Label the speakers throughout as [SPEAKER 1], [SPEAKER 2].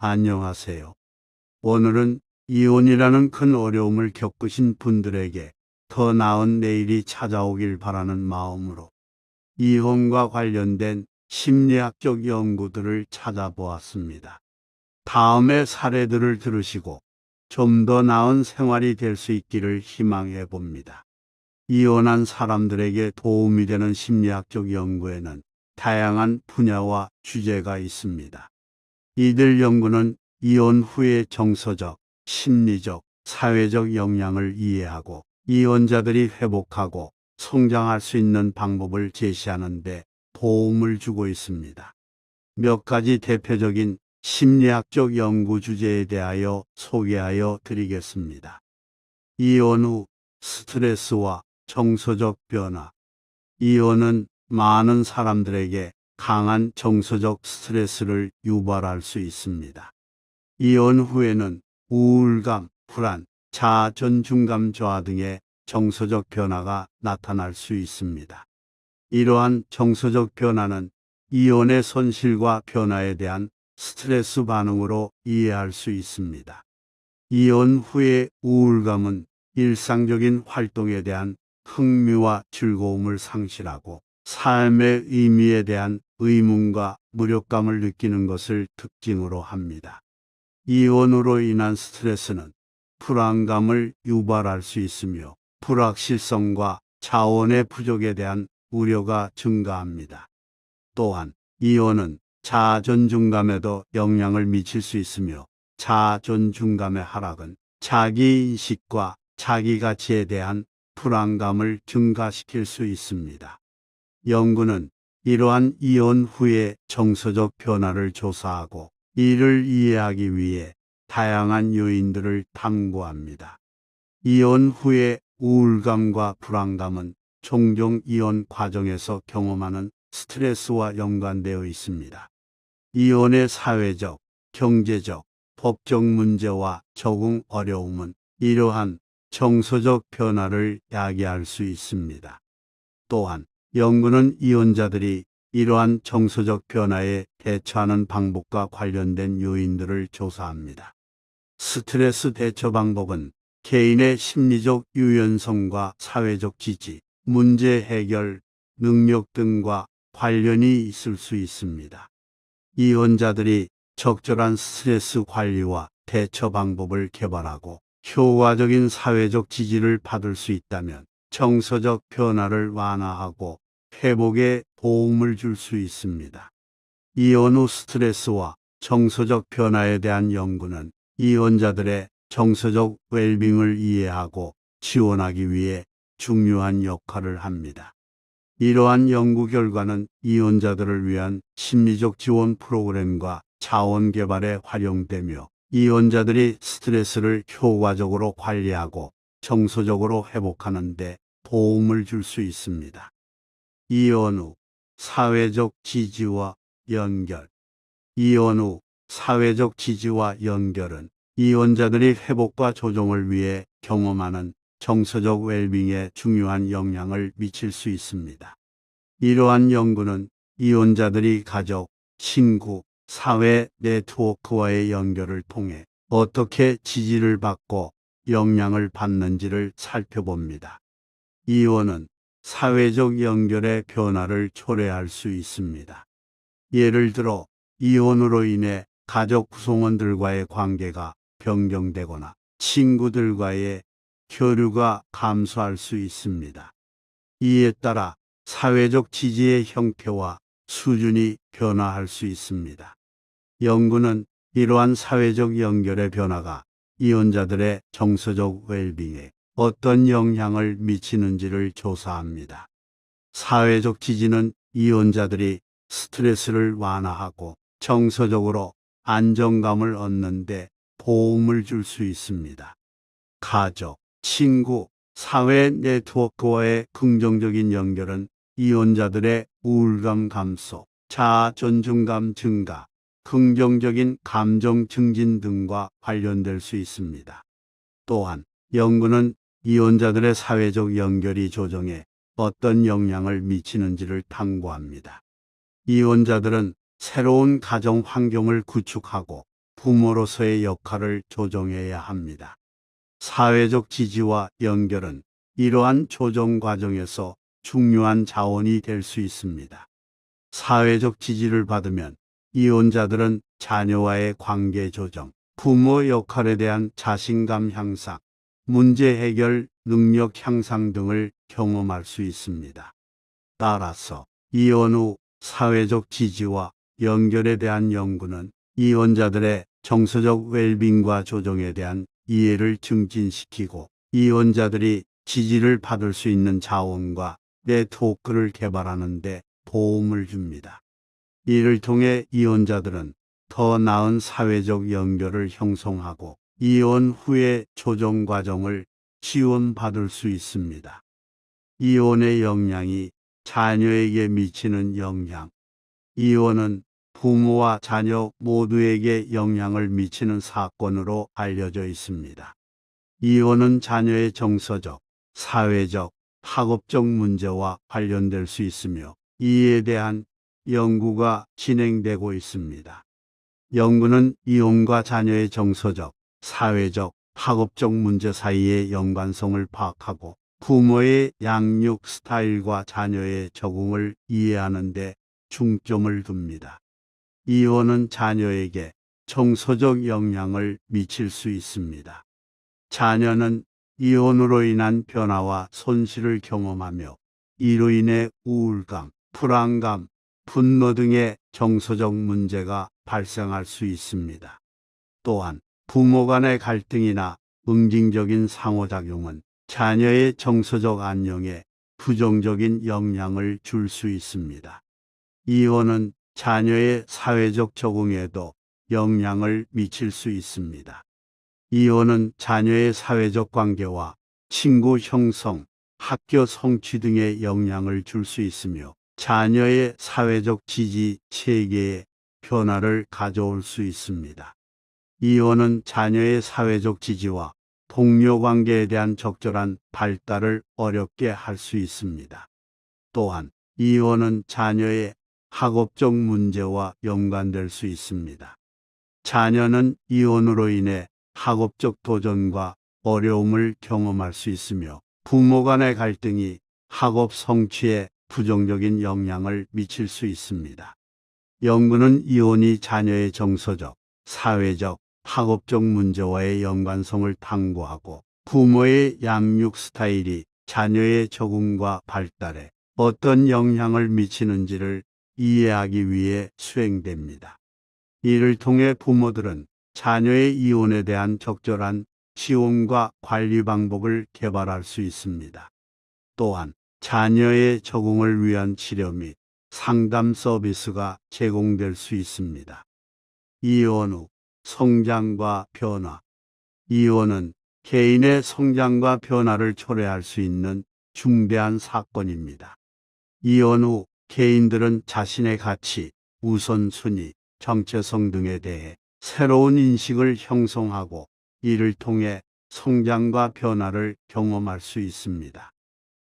[SPEAKER 1] 안녕하세요. 오늘은 이혼이라는 큰 어려움을 겪으신 분들에게 더 나은 내일이 찾아오길 바라는 마음으로 이혼과 관련된 심리학적 연구들을 찾아보았습니다. 다음의 사례들을 들으시고 좀 더 나은 생활이 될 수 있기를 희망해 봅니다. 이혼한 사람들에게 도움이 되는 심리학적 연구에는 다양한 분야와 주제가 있습니다. 이들 연구는 이혼 후의 정서적, 심리적, 사회적 영향을 이해하고 이혼자들이 회복하고 성장할 수 있는 방법을 제시하는 데 도움을 주고 있습니다. 몇 가지 대표적인 심리학적 연구 주제에 대하여 소개하여 드리겠습니다. 이혼 후 스트레스와 정서적 변화. 이혼은 많은 사람들에게 강한 정서적 스트레스를 유발할 수 있습니다. 이혼 후에는 우울감, 불안, 자존중감 저하 등의 정서적 변화가 나타날 수 있습니다. 이러한 정서적 변화는 이혼의 손실과 변화에 대한 스트레스 반응으로 이해할 수 있습니다. 이혼 후의 우울감은 일상적인 활동에 대한 흥미와 즐거움을 상실하고 삶의 의미에 대한 의문과 무력감을 느끼는 것을 특징으로 합니다. 이혼으로 인한 스트레스는 불안감을 유발할 수 있으며 불확실성과 자원의 부족에 대한 우려가 증가합니다. 또한 이혼은 자존중감에도 영향을 미칠 수 있으며 자존중감의 하락은 자기인식과 자기가치에 대한 불안감을 증가시킬 수 있습니다. 연구는 이러한 이혼 후의 정서적 변화를 조사하고 이를 이해하기 위해 다양한 요인들을 탐구합니다. 이혼 후의 우울감과 불안감은 종종 이혼 과정에서 경험하는 스트레스와 연관되어 있습니다. 이혼의 사회적, 경제적, 법적 문제와 적응 어려움은 이러한 정서적 변화를 야기할 수 있습니다. 또한 연구는 이혼자들이 이러한 정서적 변화에 대처하는 방법과 관련된 요인들을 조사합니다. 스트레스 대처 방법은 개인의 심리적 유연성과 사회적 지지, 문제 해결, 능력 등과 관련이 있을 수 있습니다. 이혼자들이 적절한 스트레스 관리와 대처 방법을 개발하고 효과적인 사회적 지지를 받을 수 있다면 정서적 변화를 완화하고 회복에 도움을 줄 수 있습니다. 이혼 후 스트레스와 정서적 변화에 대한 연구는 이혼자들의 정서적 웰빙을 이해하고 지원하기 위해 중요한 역할을 합니다. 이러한 연구 결과는 이혼자들을 위한 심리적 지원 프로그램과 자원 개발에 활용되며 이혼자들이 스트레스를 효과적으로 관리하고 정서적으로 회복하는 데 도움을 줄 수 있습니다. 이혼 후 사회적 지지와 연결 이혼 후 사회적 지지와 연결은 이혼자들이 회복과 조정을 위해 경험하는 정서적 웰빙에 중요한 영향을 미칠 수 있습니다. 이러한 연구는 이혼자들이 가족, 친구, 사회 네트워크와의 연결을 통해 어떻게 지지를 받고 영향을 받는지를 살펴봅니다. 이혼은 사회적 연결의 변화를 초래할 수 있습니다. 예를 들어 이혼으로 인해 가족 구성원들과의 관계가 변경되거나 친구들과의 교류가 감소할 수 있습니다. 이에 따라 사회적 지지의 형태와 수준이 변화할 수 있습니다. 연구는 이러한 사회적 연결의 변화가 이혼자들의 정서적 웰빙에 어떤 영향을 미치는지를 조사합니다. 사회적 지지는 이혼자들이 스트레스를 완화하고 정서적으로 안정감을 얻는데 도움을 줄 수 있습니다. 가족, 친구, 사회 네트워크와의 긍정적인 연결은 이혼자들의 우울감 감소, 자존중감 증가, 긍정적인 감정 증진 등과 관련될 수 있습니다. 또한 연구는 이혼자들의 사회적 연결이 조정에 어떤 영향을 미치는지를 탐구합니다. 이혼자들은 새로운 가정 환경을 구축하고 부모로서의 역할을 조정해야 합니다. 사회적 지지와 연결은 이러한 조정 과정에서 중요한 자원이 될 수 있습니다. 사회적 지지를 받으면 이혼자들은 자녀와의 관계 조정, 부모 역할에 대한 자신감 향상, 문제 해결 능력 향상 등을 경험할 수 있습니다. 따라서 이혼 후 사회적 지지와 연결에 대한 연구는 이혼자들의 정서적 웰빙과 조정에 대한 이해를 증진시키고 이혼자들이 지지를 받을 수 있는 자원과 네트워크를 개발하는 데 도움을 줍니다. 이를 통해 이혼자들은 더 나은 사회적 연결을 형성하고 이혼 후의 조정 과정을 지원받을 수 있습니다. 이혼의 영향이 자녀에게 미치는 영향. 이혼은 부모와 자녀 모두에게 영향을 미치는 사건으로 알려져 있습니다. 이혼은 자녀의 정서적, 사회적, 학업적 문제와 관련될 수 있으며 이에 대한 연구가 진행되고 있습니다. 연구는 이혼과 자녀의 정서적, 사회적, 학업적 문제 사이의 연관성을 파악하고 부모의 양육 스타일과 자녀의 적응을 이해하는 데 중점을 둡니다. 이혼은 자녀에게 정서적 영향을 미칠 수 있습니다. 자녀는 이혼으로 인한 변화와 손실을 경험하며 이로 인해 우울감, 불안감, 분노 등의 정서적 문제가 발생할 수 있습니다. 또한 부모 간의 갈등이나 응징적인 상호작용은 자녀의 정서적 안녕에 부정적인 영향을 줄 수 있습니다. 이혼은 자녀의 사회적 적응에도 영향을 미칠 수 있습니다. 이혼은 자녀의 사회적 관계와 친구 형성, 학교 성취 등에 영향을 줄 수 있으며 자녀의 사회적 지지 체계에 변화를 가져올 수 있습니다. 이혼은 자녀의 사회적 지지와 동료 관계에 대한 적절한 발달을 어렵게 할 수 있습니다. 또한 이혼은 자녀의 학업적 문제와 연관될 수 있습니다. 자녀는 이혼으로 인해 학업적 도전과 어려움을 경험할 수 있으며 부모 간의 갈등이 학업 성취에 부정적인 영향을 미칠 수 있습니다. 연구는 이혼이 자녀의 정서적, 사회적, 학업적 문제와의 연관성을 탐구하고 부모의 양육 스타일이 자녀의 적응과 발달에 어떤 영향을 미치는지를 이해하기 위해 수행됩니다. 이를 통해 부모들은 자녀의 이혼에 대한 적절한 지원과 관리 방법을 개발할 수 있습니다. 또한 자녀의 적응을 위한 치료 및 상담 서비스가 제공될 수 있습니다. 이혼 후 성장과 변화. 이혼은 개인의 성장과 변화를 초래할 수 있는 중대한 사건입니다. 이혼 후 개인들은 자신의 가치, 우선순위, 정체성 등에 대해 새로운 인식을 형성하고 이를 통해 성장과 변화를 경험할 수 있습니다.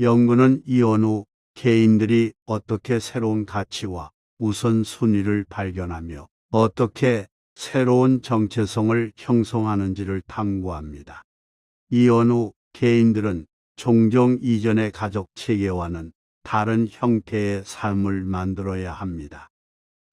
[SPEAKER 1] 연구는 이혼 후 개인들이 어떻게 새로운 가치와 우선순위를 발견하며 어떻게 새로운 정체성을 형성하는지를 탐구합니다. 이혼 후 개인들은 종종 이전의 가족 체계와는 다른 형태의 삶을 만들어야 합니다.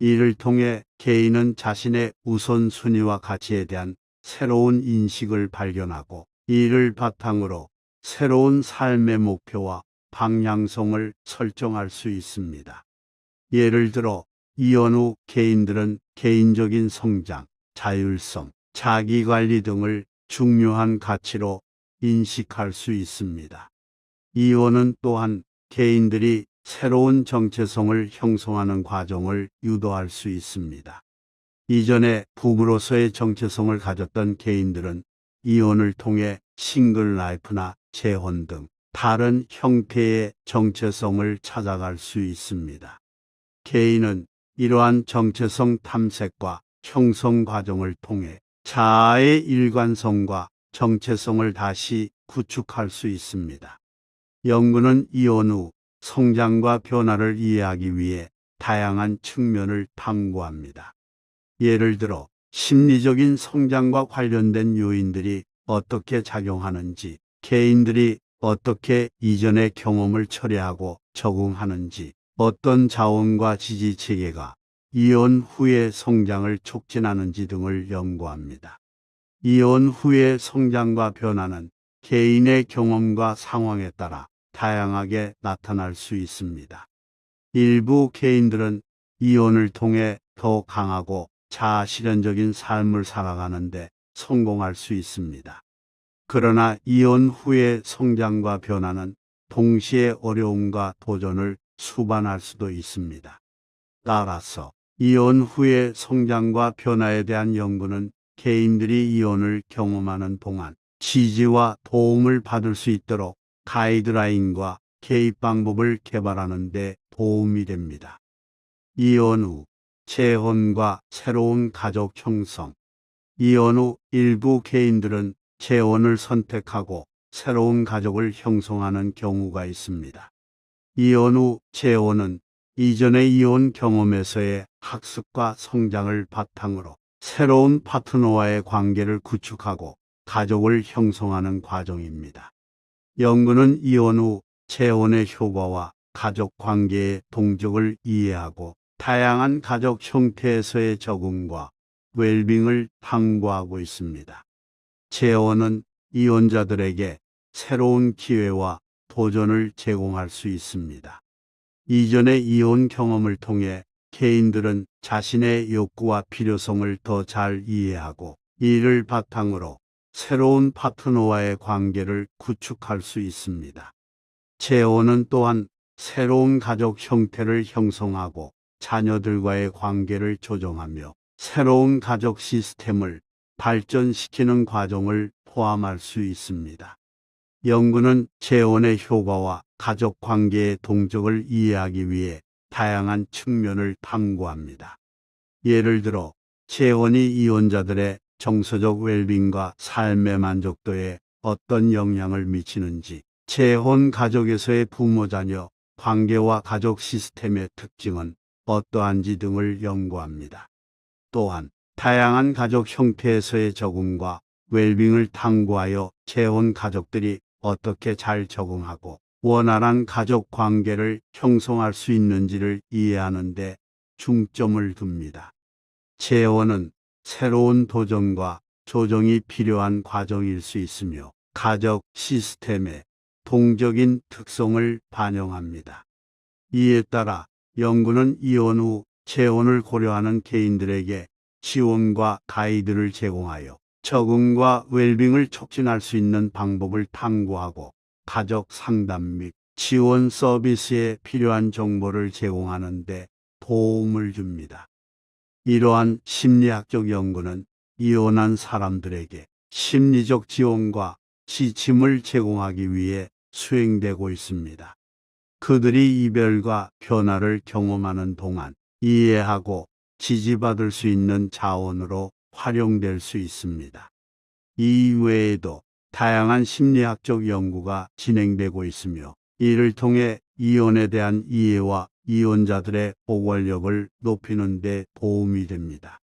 [SPEAKER 1] 이를 통해 개인은 자신의 우선순위와 가치에 대한 새로운 인식을 발견하고 이를 바탕으로 새로운 삶의 목표와 방향성을 설정할 수 있습니다. 예를 들어 이혼 후 개인들은 개인적인 성장, 자율성, 자기관리 등을 중요한 가치로 인식할 수 있습니다. 이혼은 또한 개인들이 새로운 정체성을 형성하는 과정을 유도할 수 있습니다. 이전에 부부로서의 정체성을 가졌던 개인들은 이혼을 통해 싱글 라이프나 재혼 등 다른 형태의 정체성을 찾아갈 수 있습니다. 개인은 이러한 정체성 탐색과 형성 과정을 통해 자아의 일관성과 정체성을 다시 구축할 수 있습니다. 연구는 이혼 후 성장과 변화를 이해하기 위해 다양한 측면을 탐구합니다. 예를 들어 심리적인 성장과 관련된 요인들이 어떻게 작용하는지, 개인들이 어떻게 이전의 경험을 처리하고 적응하는지, 어떤 자원과 지지 체계가 이혼 후의 성장을 촉진하는지 등을 연구합니다. 이혼 후의 성장과 변화는 개인의 경험과 상황에 따라 다양하게 나타날 수 있습니다. 일부 개인들은 이혼을 통해 더 강하고 자아실현적인 삶을 살아가는데 성공할 수 있습니다. 그러나 이혼 후의 성장과 변화는 동시에 어려움과 도전을 수반할 수도 있습니다. 따라서 이혼 후의 성장과 변화에 대한 연구는 개인들이 이혼을 경험하는 동안 지지와 도움을 받을 수 있도록 가이드라인과 개입 방법을 개발하는 데 도움이 됩니다. 이혼 후 재혼과 새로운 가족 형성 이혼 후 일부 개인들은 재혼을 선택하고 새로운 가족을 형성하는 경우가 있습니다. 이혼 후 재혼은 이전의 이혼 경험에서의 학습과 성장을 바탕으로 새로운 파트너와의 관계를 구축하고 가족을 형성하는 과정입니다. 연구는 이혼 후 재혼의 효과와 가족 관계의 동적을 이해하고 다양한 가족 형태에서의 적응과 웰빙을 탐구하고 있습니다. 재혼은 이혼자들에게 새로운 기회와 도전을 제공할 수 있습니다. 이전의 이혼 경험을 통해 개인들은 자신의 욕구와 필요성을 더 잘 이해하고 이를 바탕으로 새로운 파트너와의 관계를 구축할 수 있습니다. 재혼은 또한 새로운 가족 형태를 형성하고 자녀들과의 관계를 조정하며 새로운 가족 시스템을 발전시키는 과정을 포함할 수 있습니다. 연구는 재혼의 효과와 가족 관계의 동적을 이해하기 위해 다양한 측면을 탐구합니다. 예를 들어 재혼이 이혼자들의 정서적 웰빙과 삶의 만족도에 어떤 영향을 미치는지, 재혼 가족에서의 부모 자녀 관계와 가족 시스템의 특징은 어떠한지 등을 연구합니다. 또한 다양한 가족 형태에서의 적응과 웰빙을 탐구하여 재혼 가족들이 어떻게 잘 적응하고 원활한 가족 관계를 형성할 수 있는지를 이해하는 데 중점을 둡니다. 재혼은 새로운 도전과 조정이 필요한 과정일 수 있으며 가족 시스템의 동적인 특성을 반영합니다. 이에 따라 연구는 이혼 후 재혼을 고려하는 개인들에게 지원과 가이드를 제공하여 적응과 웰빙을 촉진할 수 있는 방법을 탐구하고 가족 상담 및 지원 서비스에 필요한 정보를 제공하는 데 도움을 줍니다. 이러한 심리학적 연구는 이혼한 사람들에게 심리적 지원과 지침을 제공하기 위해 수행되고 있습니다. 그들이 이별과 변화를 경험하는 동안 이해하고 지지받을 수 있는 자원으로 활용될 수 있습니다. 이 외에도 다양한 심리학적 연구가 진행되고 있으며 이를 통해 이혼에 대한 이해와 이혼자들의 보궐력을 높이는 데 도움이 됩니다.